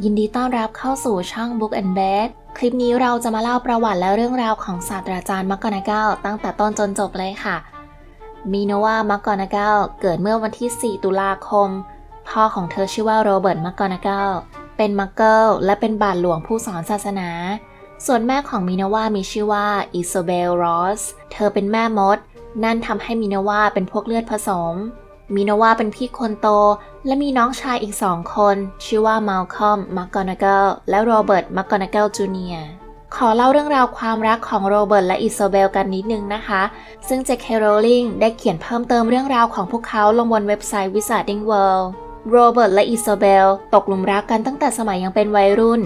ยินดีต้อนรับเข้าสู่ช่อง Book and Bed คลิปนี้เราจะมาเล่าประวัติและเรื่องราวของศาสตราจารย์มักกอนาเกลตั้งแต่ต้นจนจบเลยค่ะ มีนว่ามักกอนาเกลเกิดเมื่อวันที่ 4 ตุลาคม พ่อของเธอชื่อว่าโรเบิร์ตมักกอนาเกลเป็นมักเกิลและเป็นบาทหลวงผู้สอนศาสนา ส่วนแม่ของมินาว่ามีชื่อว่าอิโซเบลรอส เธอเป็นแม่มด นั่นทำให้มินาว่าเป็นพวกเลือดผสม มินาวาเป็นพี่คนโต และมีน้องชายอีกสองคน ชื่อว่ามัลคอมมักกอนาเกลและโรเบิร์ตมักกอนาเกลจูเนียร์ขอเล่าเรื่องราวความรักของโรเบิร์ตและอิโซเบลกันนิดนึงนะคะ ซึ่งเจคเคโรลิงได้เขียนเพิ่มเติมเรื่องราวของพวกเขาลงบนเว็บไซต์ Wizarding World โรเบิร์ตและอิโซเบลตกหลุมรักกันตั้งแต่สมัยยังเป็นวัยรุ่น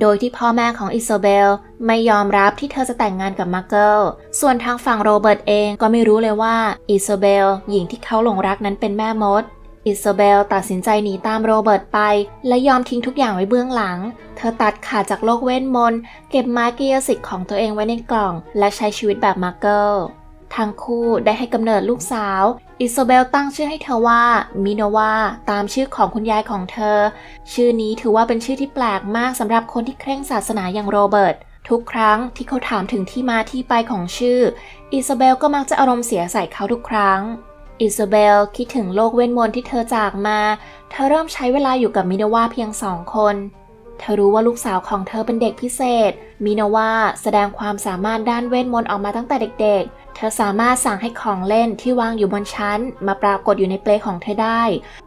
โดยที่พ่อแม่ของอิโซเบลไม่ยอมรับที่เธอจะแต่งงานกับมาร์เกิล ส่วนทางฝั่งโรเบิร์ตเองก็ไม่รู้เลยว่าอิโซเบลหญิงที่เขาหลงรักนั้นเป็นแม่มด อิโซเบลตัดสินใจหนีตามโรเบิร์ตไป และยอมทิ้งทุกอย่างไว้เบื้องหลัง เธอตัดขาดจากโลกเวทมนต์เก็บไม้กายสิทธิ์ของตัวเองไว้ในกล่อง และใช้ชีวิตแบบมาร์เกิล ทั้งคู่ได้ให้กำเนิดลูกสาว อิโซเบลตั้งชื่อให้เธอว่ามิโนวาตามชื่อของคุณยายของเธอ ชื่อนี้ถือว่าเป็นชื่อที่แปลกมากสำหรับคนที่เคร่งศาสนาอย่างโรเบิร์ตทุกครั้งที่เขาถามถึงที่มาที่ไปของชื่อ อิโซเบลก็มักจะอารมณ์เสียใส่เขาทุกครั้ง อิโซเบลคิดถึงโลกเวทมนต์ที่เธอจากมา เธอเริ่มใช้เวลาอยู่กับมิโนวาเพียงสองคนเธอรู้ว่าลูกสาวของเธอเป็นเด็กพิเศษ มิโนวาแสดงความสามารถด้านเวทมนต์ออกมาตั้งแต่เด็ก ธอสามารถสั่งให้ของเล่นที่วางอยู่บนชั้น มาปรากฏอยู่ในเปลของเธอได้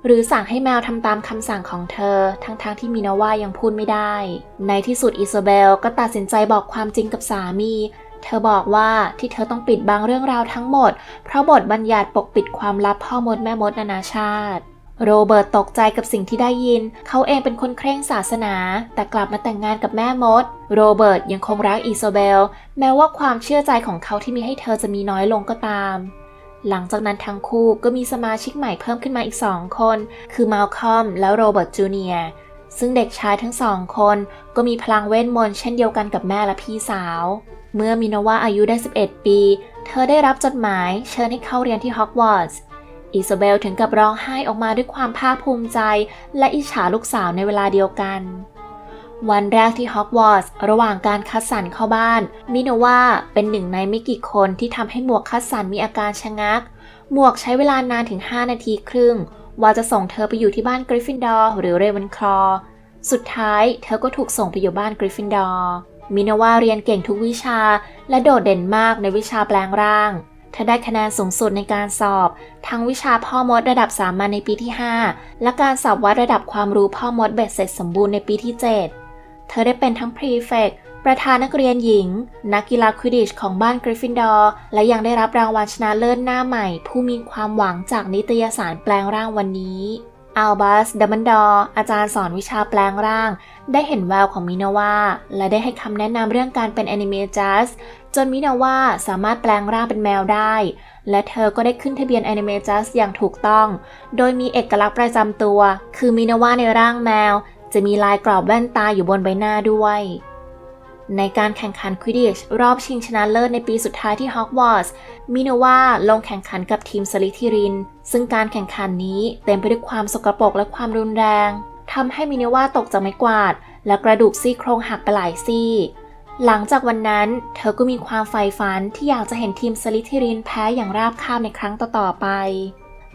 หรือสั่งให้แมวทำตามคำสั่งของเธอ ทั้งๆทที่มินาว่ายังพูดไม่ได้ ในที่สุดอิซาเบลก็ตัดสินใจบอกความจริงกับสามี เธอบอกว่าที่เธอต้องปิดบังเรื่องราวทั้งหมด เพราะบทบัญญัติปกปิดความลับพ่อมดแม่มดนานาชาติ โรเบิร์ตตกใจกับสิ่งที่ได้ยิน เขาเองเป็นคนเคร่งศาสนา แต่กลับมาแต่งงานกับแม่มด โรเบิร์ตยังคงรักอิโซเบล แม้ว่าความเชื่อใจของเขาที่มีให้เธอจะมีน้อยลงก็ตาม หลังจากนั้นทั้งคู่ก็มีสมาชิกใหม่เพิ่มขึ้นมาอีกสองคน คือมัลคอมและโรเบิร์ตจูเนียร์ซึ่งเด็กชายทั้งสองคนก็มีพลังเวทมนต์เช่นเดียวกันกับแม่และพี่สาว เมื่อมินาวาอายุได้ 11 ปี เธอได้รับจดหมายเชิญให้เข้าเรียนที่ฮอกวอตส์ อิโซเบลถึงกับร้องไห้ออกมาด้วยความภาคภูมิใจ และอิจฉาลูกสาวในเวลาเดียวกัน วันแรกที่ฮอกวอตส์ระหว่างการคัดสรรเข้าบ้าน มิโนวาเป็นหนึ่งในไม่กี่คนที่ทำให้หมวกคัดสรรมีอาการชะงัก หมวกใช้เวลานานถึง 5 นาทีครึ่ง ว่าจะส่งเธอไปอยู่ที่บ้านกริฟฟินดอร์หรือเรเวนคลอสุดท้ายเธอก็ถูกส่งไปอยู่บ้านกริฟฟินดอร์มินาวาเรียนเก่งทุกวิชา และโดดเด่นมากในวิชาแปลงร่าง เธอได้คะแนนสูงสุดในการสอบ ทั้งวิชาพ่อมดระดับสามัญในปีที่ 5 และการสอบวัดระดับความรู้พ่อมดเบ็ดเสร็จสมบูรณ์ในปีที่ 7 เธอได้เป็นทั้งพรีเฟกประธานนักเรียนหญิง นักกีฬาควิดิชของบ้านกริฟฟินดอร์และยังได้รับรางวัลชนะเลิศหน้าใหม่ ผู้มีความหวังจากนิตยสารแปลงร่างวันนี้ อัลบัสเดมเบิลดอร์อาจารย์สอนวิชาแปลงร่าง ได้เห็นแววของมินาวาและได้ให้คำแนะนำเรื่องการเป็นแอนิเมจัสจนมินาวาสามารถแปลงร่างเป็นแมวได้ และเธอก็ได้ขึ้นทะเบียนแอนิเมจัสอย่างถูกต้อง โดยมีเอกลักษณ์ประจำตัว คือมินาวาในร่างแมว จะมีลายกรอบแว่นตาอยู่บนใบหน้าด้วย ในการแข่งขันควิดดิชรอบชิงชนะเลิศในปีสุดท้ายที่ฮอกวอตส์มิโนวาลงแข่งขันกับทีมสลิธิริน ซึ่งการแข่งขันนี้เต็มไปด้วยความสกปรกและความรุนแรงทำให้มิโนวาตกจากไม้กวาด และกระดูกซี่โครงหักไปหลายซี่ หลังจากวันนั้น เธอก็มีความใฝ่ฝันที่อยากจะเห็นทีมสลิธิรินแพ้อย่างราบคาบในครั้งต่อๆไป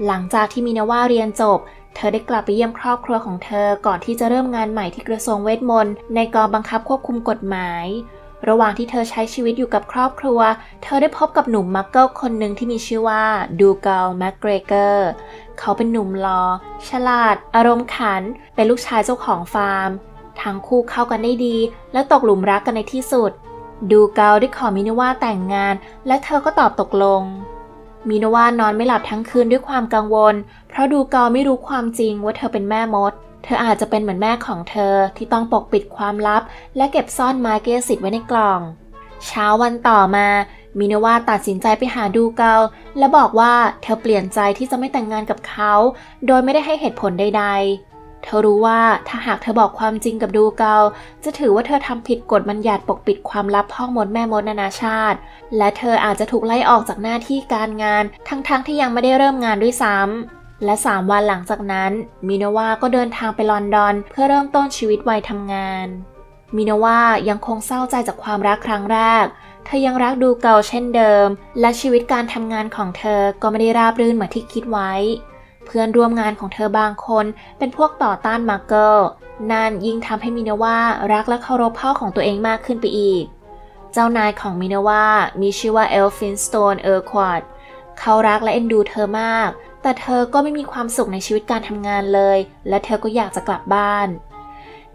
หลังจากที่มินาวาเรียนจบ เธอได้กลับไปเยี่ยมครอบครัวของเธอก่อนที่จะเริ่มงานใหม่ที่กระทรวงเวทมนต์ในกองบังคับควบคุมกฎหมาย ระหว่างที่เธอใช้ชีวิตอยู่กับครอบครัว เธอได้พบกับหนุ่มมักเกิลคนหนึ่งที่มีชื่อว่าดูเกลแมกเกรเกอร์เขาเป็นหนุ่มหลอ่อฉลาด อารมณ์ขัน เป็นลูกชายเจ้าของฟาร์ม ทั้งคู่เข้ากันได้ดี และตกหลุมรักกันในที่สุด ดูเกลได้ขอมินาวาแต่งงาน และเธอก็ตอบตกลง มินาวานอนไม่หลับทั้งคืนด้วยความกังวล เพราะดูเกลไม่รู้ความจริงว่าเธอเป็นแม่มด เธออาจจะเป็นเหมือนแม่ของเธอที่ต้องปกปิดความลับ และเก็บซ่อนไม้เกสิทธิ์ไว้ในกล่อง เช้าวันต่อมามินาวาตัดสินใจไปหาดูเกลและบอกว่าเธอเปลี่ยนใจที่จะไม่แต่งงานกับเขา โดยไม่ได้ให้เหตุผลใดๆ เธอรู้ว่าถ้าหากเธอบอกความจริงกับดูเกลจะถือว่าเธอทำผิดกฎบัญญัติปกปิดความลับพ่อมดแม่มดนานาชาติ และเธออาจจะถูกไล่ออกจากหน้าที่การงาน ทั้งๆทที่ยังไม่ได้เริ่มงานด้วยซ้ำและ 3 วันหลังจากนั้น มินาวาก็เดินทางไปลอนดอน เพื่อเริ่มต้นชีวิตวัยทำงาน มินาวายังคงเศร้าใจจากความรักครั้งแรก เธอยังรักดูเกาเช่นเดิม และชีวิตการทำงานของเธอก็ไม่ได้ราบรื่นเหมือนที่คิดไว้ เพื่อนร่วมงานของเธอบางคนเป็นพวกต่อต้านมาร์เกิลนั่นยิ่งทำให้มินาวารักและเคารพพ่อของตัวเองมากขึ้นไปอีก เจ้านายของมินาวามีชื่อว่าเอลฟินสโตนเออร์ควอดเขารักและเอ็นดูเธอมาก แต่เธอก็ไม่มีความสุขในชีวิตการทำงานเลย และเธอก็อยากจะกลับบ้าน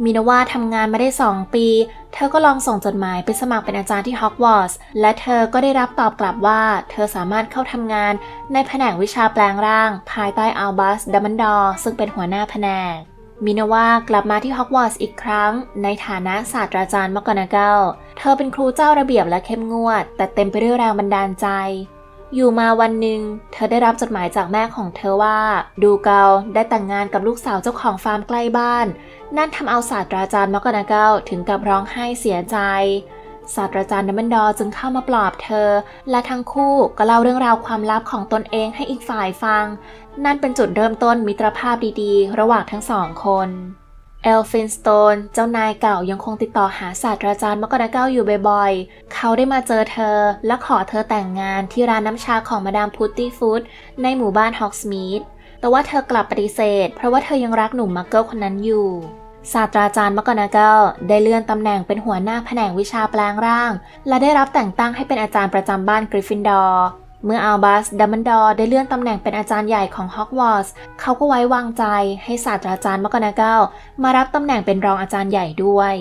มินาวาทำงานมาได้ 2 ปี เธอก็ลองส่งจดหมายไปสมัครเป็นอาจารย์ที่ฮอกวอตส์ และเธอก็ได้รับตอบกลับว่า เธอสามารถเข้าทำงานในแผนกวิชาแปลงร่าง ภายใต้อัลบัสดัมมันดอร์ซึ่งเป็นหัวหน้าแผนก มินาวากลับมาที่ฮอกวอตส์อีกครั้ง ในฐานะศาสตราจารย์มกนาเกลเธอเป็นครูเจ้าระเบียบและเข้มงวด แต่เต็มไปด้วยแรงบันดาลใจ อยู่มาวันหนึ่งเธอได้รับจดหมายจากแม่ของเธอว่า ดูเกาได้แต่งงานกับลูกสาวเจ้าของฟาร์มใกล้บ้าน นั่นทำเอาศาสตราจารย์มกนาเกลถึงกับร้องไห้เสียใจศาสตราจารย์ดัมเบิลดอร์จึงเข้ามาปลอบเธอ และทั้งคู่ก็เล่าเรื่องราวความลับของตนเองให้อีกฝ่ายฟัง นั่นเป็นจุดเริ่มต้นมิตรภาพดีๆ ระหว่างทั้งสองคน เอลฟินสโตนเจ้านายเก่ายังคงติดต่อหาศาสตราจารย์มกนาเกลอยู่บ่อยๆ เขาได้มาเจอเธอ และขอเธอแต่งงานที่ร้านน้ำชาของมาดามพุตตี้ฟูดในหมู่บ้านฮอกสมีธแต่ว่าเธอกลับปฏิเสธ เพราะว่าเธอยังรักหนุ่มมักเกิลคนนั้นอยู่ ศาสตราจารย์มกนาเกลได้เลื่อนตำแหน่งเป็นหัวหน้าแผนกวิชาแปลงร่าง และได้รับแต่งตั้งให้เป็นอาจารย์ประจำบ้านกริฟฟินดอร์ เมื่ออัลบัสดัมเบิลดอร์ได้เลื่อนตำแหน่งเป็นอาจารย์ใหญ่ของฮอกวอตส์เขาก็ไว้วางใจให้ศาสตราจารย์มกนาเกลมารับตำแหน่งเป็นรองอาจารย์ใหญ่ด้วย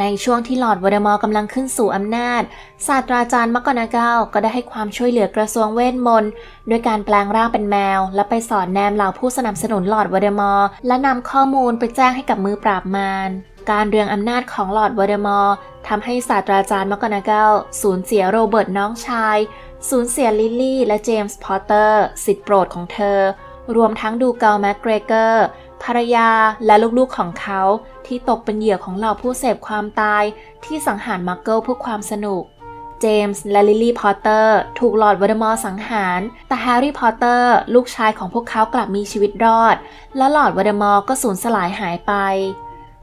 ในช่วงที่ลอร์ดวอเดมอร์กำลังขึ้นสู่อำนาจ ศาสตราจารย์มกนาเกลก็ได้ให้ความช่วยเหลือกระทรวงเวทมนต์ด้วยการแปลงร่างเป็นแมว และไปสอนแนมเหล่าผู้สนับสนุนลอร์ดวอเดมอร์และนำข้อมูลไปแจ้งให้กับมือปราบมารการเรืองอำนาจของลอร์ดวอเดมอร์ทำให้ศาสตราจารย์มกนาเกลสูญเสียโรเบิร์ตน้องชาย สูญเสียลิลลี่และเจมส์พอตเตอร์สิทธิ์โปรดของเธอ รวมทั้งดูเกลแมกเกรเกอร์ภรรยาและลูกๆของเขา ที่ตกเป็นเหยื่อของเหล่าผู้เสพความตาย ที่สังหารมักเกิลเพื่อความสนุก เจมส์และลิลลี่พอตเตอร์ถูกหลอร์ดวอดมอร์สังหาร แต่แฮร์รี่พอตเตอร์ลูกชายของพวกเขากลับมีชีวิตรอด และหลอร์ดวอดมอร์ก็สูญสลายหายไป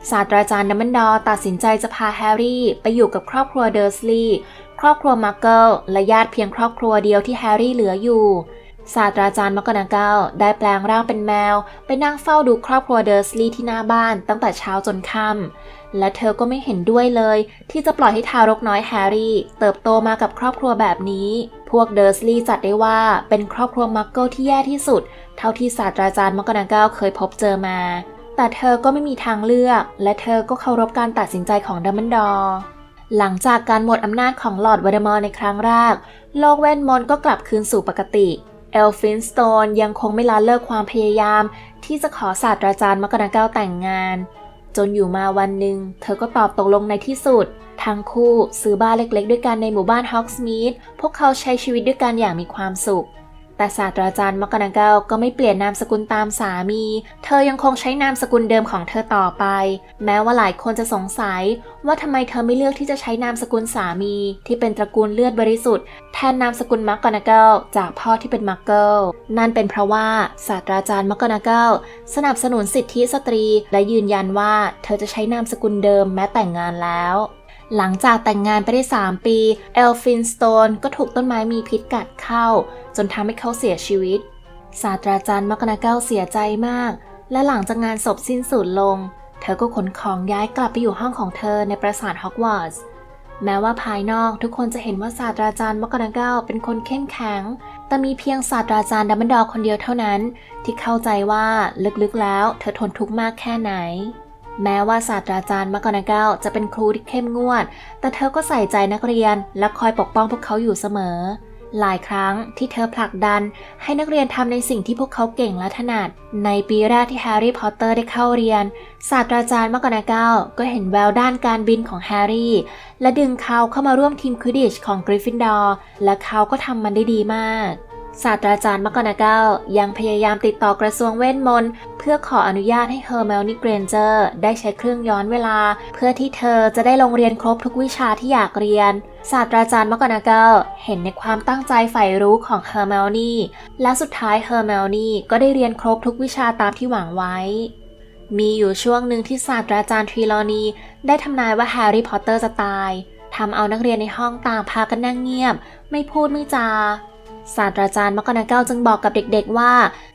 ศาสตราจารย์ดัมเบิลดอร์ตัดสินใจจะพาแฮร์รี่ไปอยู่กับครอบครัวเดอร์สลีย์ รอบครัวมักเกิลและญาติเพียงครอบครัวเดียวที่แฮร์รี่เหลืออยู่ศาสตราจารย์มกนาเกลได้แปลงร่างเป็นแมว ไปนั่งเฝ้าดูครอบครัวเดอร์สลีย์ที่หน้าบ้านตั้งแต่เช้าจนค่ำและเธอก็ไม่เห็นด้วยเลย ที่จะปล่อยให้ทารกน้อยแฮร์รี่ เติบโตมากับครอบครัวแบบนี้ พวกเดอร์สลีย์จัดได้ว่าเป็นครอบครัวมักเกิลที่แย่ที่สุด เท่าที่ศาสตราจารย์มกนาเกลเคยพบเจอมา แต่เธอก็ไม่มีทางเลือก และเธอก็เคารพการตัดสินใจของดัมเบิลดอร์ หลังจากการหมดอำนาจของลอร์ดวอเดมอร์ในครั้งแรก โลกเวทมนต์ก็กลับคืนสู่ปกติเอลฟินสโตนยังคงไม่ละเลิกความพยายาม ที่จะขอศาสตราจารย์มกนาเกลแต่งงาน จนอยู่มาวันหนึ่ง เธอก็ตอบตกลงในที่สุด ทั้งคู่ซื้อบ้านเล็กๆ ด้วยกันในหมู่บ้านฮอกสมีธพวกเขาใช้ชีวิตด้วยกันอย่างมีความสุข แต่ศาสตราจารย์มกนาเกลก็ไม่เปลี่ยนนามสกุลตามสามี เธอยังคงใช้นามสกุลเดิมของเธอต่อไป แม้ว่าหลายคนจะสงสัย ว่าทำไมเธอไม่เลือกที่จะใช้นามสกุลสามี ที่เป็นตระกูลเลือดบริสุทธิ์แทนนามสกุลมักกอนาเกลจากพ่อที่เป็นมักเกิลนั่นเป็นเพราะว่าศาสตราจารย์มักกอนาเกลสนับสนุนสิทธิสตรี และยืนยันว่าเธอจะใช้นามสกุลเดิมแม้แต่งงานแล้ว หลังจากแต่งงานไปได้ 3 ปี เอลฟินสโตนก็ถูกต้นไม้มีพิษกัดเข้า จนทำให้เขาเสียชีวิต ศาสตราจารย์มักนาเกลเสียใจมาก และหลังจากงานศพสิ้นสุดลง เธอก็ขนของย้ายกลับไปอยู่ห้องของเธอในปราสาทฮอกวอตส์แม้ว่าภายนอกทุกคนจะเห็นว่าศาสตราจารย์มกนาเกลเป็นคนเข้มแข็ง แต่มีเพียงศาสตราจารย์ดัมเบิลดอร์คนเดียวเท่านั้น ที่เข้าใจว่าลึกๆแล้ว เธอทนทุกข์มากแค่ไหน แม้ว่าศาสตราจารย์มกนาเกลจะเป็นครูที่เข้มงวด แต่เธอก็ใส่ใจนักเรียนและคอยปกป้องพวกเขาอยู่เสมอ หลายครั้งที่เธอผลักดัน ให้นักเรียนทำในสิ่งที่พวกเขาเก่งและถนัด ในปีแรกที่แฮร์รี่พอตเตอร์ได้เข้าเรียน ศาสตราจารย์มกนาเกลก็เห็นแววด้านการบินของแฮร์รี่ และดึงเขาเข้ามาร่วมทีมควิดดิชของกริฟฟินดอร์ และเขาก็ทำมันได้ดีมาก ศาสตราจารย์มกนาเกลยังพยายามติดต่อกระทรวงเวทมนต์เพื่อขออนุญาตให้เฮอร์เมลนี่เกรนเจอร์ได้ใช้เครื่องย้อนเวลา เพื่อที่เธอจะได้ลงเรียนครบทุกวิชาที่อยากเรียน ศาสตราจารย์มกนาเกลเห็นในความตั้งใจใฝ่รู้ของเฮอร์เมลนี่และสุดท้ายเฮอร์เมลนี่ก็ได้เรียนครบทุกวิชาตามที่หวังไว้ มีอยู่ช่วงหนึ่งที่ศาสตราจารย์ทรีลอนีได้ทำนายว่าแฮร์รี่พอตเตอร์จะตายทำเอานักเรียนในห้องต่างพากันนั่งเงียบ ไม่พูดไม่จา ศาสตราจารย์มกนาเกลจึงบอกกับเด็กๆว่า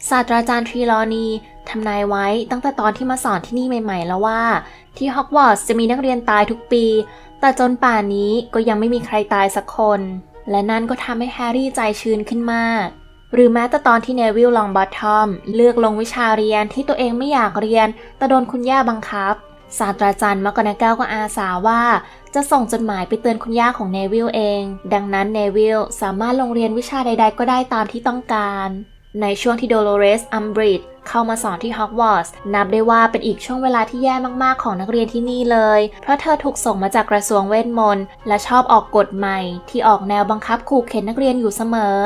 ศาสตราจารย์ทรีลอนีทำนายไว้ตั้งแต่ตอนที่มาสอนที่นี่ใหม่ ๆ แล้วว่า ที่ฮอกวอตส์จะมีนักเรียนตายทุกปี แต่จนป่านนี้ก็ยังไม่มีใครตายสักคน และนั่นก็ทำให้แฮร์รี่ใจชื้นขึ้นมาก หรือแม้แต่ตอนที่เนวิลลองบอททอม เลือกลงวิชาเรียนที่ตัวเองไม่อยากเรียน แต่โดนคุณย่าบังคับศาสตราจารย์มกนาเกลก็อาสาว่า จะส่งจดหมายไปเตือนคุณย่าของเนวิลเอง ดังนั้นเนวิลสามารถลงเรียนวิชาใด ๆ ก็ได้ตามที่ต้องการ ในช่วงที่โดโลเรสอัมบริดเข้ามาสอนที่ฮอกวอตส์นับได้ว่าเป็นอีกช่วงเวลาที่แย่มากๆของนักเรียนที่นี่เลย เพราะเธอถูกส่งมาจากกระทรวงเวทมนต์และชอบออกกฎใหม่ ที่ออกแนวบังคับขู่เข็นนักเรียนอยู่เสมอ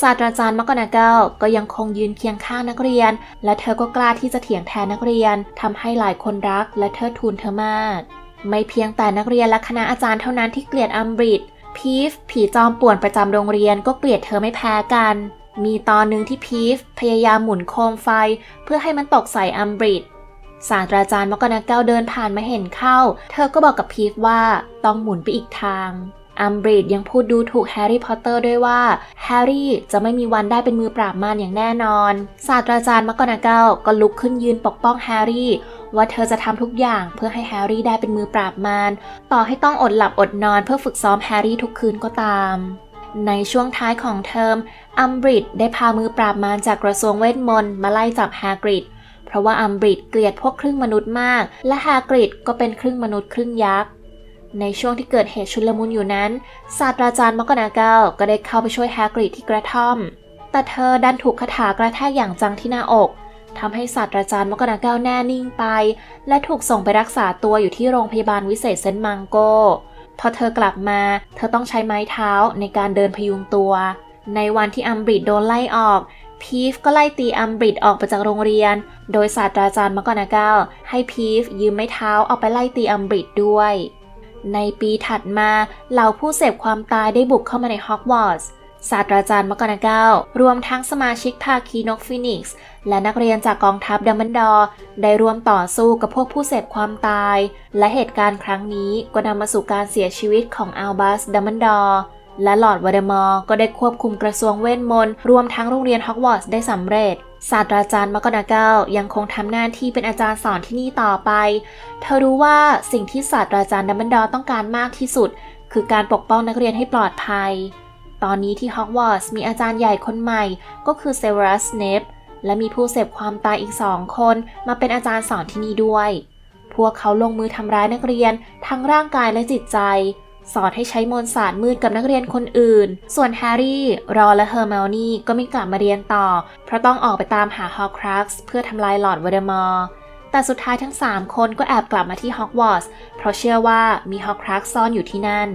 ศาสตราจารย์มกนาเกลก็ยังคงยืนเคียงข้างนักเรียน และเธอก็กล้าที่จะเถียงแทนนักเรียนทำให้หลายคนรักและเทิดทูนเธอมาก ไม่เพียงแต่นักเรียนและคณะอาจารย์เท่านั้นที่เกลียดอัมบริดพีฟผีจอมป่วนประจำโรงเรียนก็เกลียดเธอไม่แพ้กัน มีตอนหนึ่งที่พีฟพยายามหมุนโคมไฟ เพื่อให้มันตกใส่อัมบริดศาสตราจารย์มกนาเกลเดินผ่านมาเห็นเข้า เธอก็บอกกับพีฟว่าต้องหมุนไปอีกทาง อัมบริดยังพูดดูถูกแฮร์รี่พอตเตอร์ด้วยว่าแฮร์รี่จะไม่มีวันได้เป็นมือปราบมารอย่างแน่นอน ศาสตราจารย์มกนาเกลก็ลุกขึ้นยืนปกป้องแฮร์รี่ ว่าเธอจะทำทุกอย่างเพื่อให้แฮร์รี่ได้เป็นมือปราบมารต่อให้ต้องอดหลับอดนอนเพื่อฝึกซ้อมแฮร์รี่ทุกคืนก็ตามในช่วงท้ายของเทอม อัมบริดได้พามือปราบมารจากกระทรวงเวทมนต์มาไล่จับแฮกริด เพราะว่าอัมบริดเกลียดพวกครึ่งมนุษย์มาก และแฮกริดก็เป็นครึ่งมนุษย์ครึ่งยักษ์ ในช่วงที่เกิดเหตุชุลมุนอยู่นั้น ศาสตราจารย์มกนาเกลก็ได้เข้าไปช่วยแฮกริดที่กระท่อม แต่เธอดันถูกคาถากระแทกอย่างจังที่หน้าอกทำให้ศาสตราจารย์มกนาเกลแน่นิ่งไป และถูกส่งไปรักษาตัวอยู่ที่โรงพยาบาลวิเศษเซนต์มังโก พอเธอกลับมา เธอต้องใช้ไม้เท้าในการเดินพยุงตัว ในวันที่อัมบริดโดนไล่ออกพีฟก็ไล่ตีอัมบริดออกไปจากโรงเรียน โดยศาสตราจารย์มกนาเกลให้พีฟยืมไม้เท้าเอาไปไล่ตีอัมบริดด้วย ในปีถัดมาเหล่าผู้เสพความตายได้บุกเข้ามาในฮอกวอตส์ศาสตราจารย์มกนาเกลรวมทั้งสมาชิกภาคีนกฟินิกซ์และนักเรียนจากกองทัพดัมเบิลดอร์ได้รวมต่อสู้กับพวกผู้เสพความตาย และเหตุการณ์ครั้งนี้ก็นำมาสู่การเสียชีวิตของอัลบัสดัมเบิลดอร์และหลอร์ดวอเดมอร์ก็ได้ควบคุมกระทรวงเวทมนต์รวมทั้งโรงเรียนฮอกวอตส์ได้สำเร็จ ศาสตราจารย์มกนาเกลยังคงทำหน้าที่เป็นอาจารย์สอนที่นี่ต่อไป เธอรู้ว่าสิ่งที่ศาสตราจารย์ดัมเบิลดอร์ต้องการมากที่สุด คือการปกป้องนักเรียนให้ปลอดภัย ตอนนี้ที่ฮอกวอตส์มีอาจารย์ใหญ่คนใหม่ ก็คือเซเวอรัสเนปและมีผู้เสพความตายอีกสองคนมาเป็นอาจารย์สอนที่นี่ด้วย พวกเขาลงมือทำร้ายนักเรียนทั้งร่างกายและจิตใจ สอนให้ใช้มนต์ศาสตร์มืดกับนักเรียนคนอื่น ส่วนแฮร์รี่ รอนและเฮอร์เมลนี่ก็ไม่กลับมาเรียนต่อ เพราะต้องออกไปตามหาฮอครักซ์เพื่อทำลายหลอดวอเดมอร์แต่สุดท้ายทั้ง 3 คนก็แอบกลับมาที่ฮอกวอตส์เพราะเชื่อว่ามีฮอกครักซ์ซ่อนอยู่ที่นั่น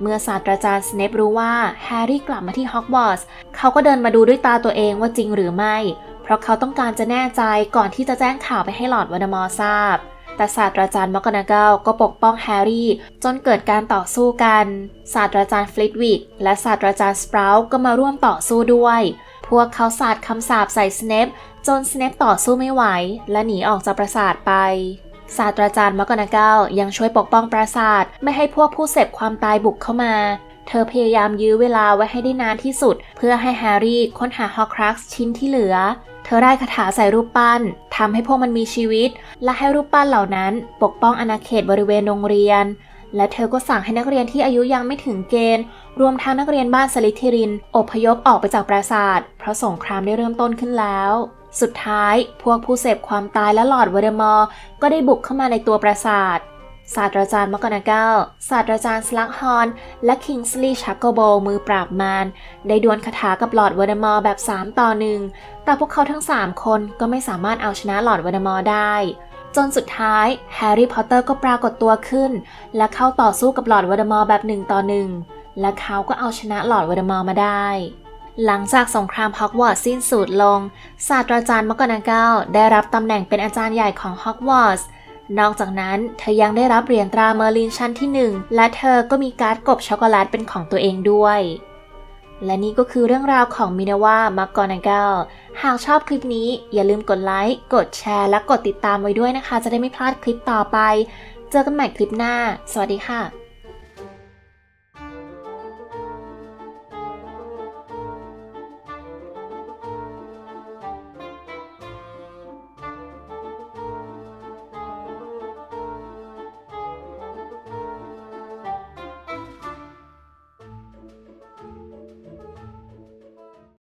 เมื่อศาสตราจารย์สเนปรู้ว่าแฮร์รี่กลับมาที่ฮอกวอตส์เขาก็เดินมาดูด้วยตาตัวเองว่าจริงหรือไม่ เพราะเขาต้องการจะแน่ใจก่อนที่จะแจ้งข่าวไปให้หลอดวอเดมอร์ทราบ แต่ศาสตราจารย์มอกนาเกลก็ปกป้องแฮร์รี่ จนเกิดการต่อสู้กัน ศาสตราจารย์ฟลิตวิกและศาสตราจารย์สปราวก็มาร่วมต่อสู้ด้วย พวกเขาสาดคำสาปใส่สเนปจนสเนปต่อสู้ไม่ไหว และหนีออกจากปราสาทไป ศาสตราจารย์มอกนาเกลยังช่วยปกป้องปราสาทไม่ให้พวกผู้เสพความตายบุกเข้ามาเธอพยายามยื้อเวลาไว้ให้ได้นานที่สุด เพื่อให้แฮร์รี่ค้นหาฮอครักซ์ชิ้นที่เหลือ เธอได้คาถาใส่รูปปั้นทำให้พวกมันมีชีวิต และให้รูปปั้นเหล่านั้น ปกป้องอาณาเขตบริเวณโรงเรียน และเธอก็สั่งให้นักเรียนที่อายุยังไม่ถึงเกณฑ์ รวมทั้งนักเรียนบ้านสลิธีริน อพยพออกไปจากปราสาท เพราะสงครามได้เริ่มต้นขึ้นแล้ว สุดท้าย พวกผู้เสพความตายและหลอร์ดวอเดมอร์ก็ได้บุกเข้ามาในตัวปราสาท ศาสตราจารย์มกนาเกลศาสตราจารย์สลักฮอน และคิงส์ลีย์ชักโกโบมือปราบมารได้ดวลคาถากับหลอร์ดวอเดมอร์แบบ 3 ต่อหนึ่งแต่พวกเขาทั้ง 3 คนก็ไม่สามารถเอาชนะหลอร์ดวอเดมอร์ได้ จนสุดท้ายแฮร์รี่พอตเตอร์ก็ปรากฏตัวขึ้น และเข้าต่อสู้กับหลอร์ดวอเดมอร์แบบ1ต่อ1และเขาก็เอาชนะหลอร์ดวอเดมอร์มาได้หลังจากสงครามฮอกวอตส์สิ้นสุดลง ศาสตราจารย์มกนาเกลได้รับตำแหน่งเป็นอาจารย์ใหญ่ของฮอกวอตส์ นอกจากนั้นเธอยังได้รับเหรียญตราเมอร์ลินชั้นที่ 1 และเธอก็มีการ์ดกบช็อกโกแลตเป็นของตัวเองด้วย และนี่ก็คือเรื่องราวของมินาวามักกอนาเกลหากชอบคลิปนี้อย่าลืมกดไลค์ กดแชร์ และกดติดตามไว้ด้วยนะคะ จะได้ไม่พลาดคลิปต่อไป เจอกันใหม่คลิปหน้า สวัสดีค่ะ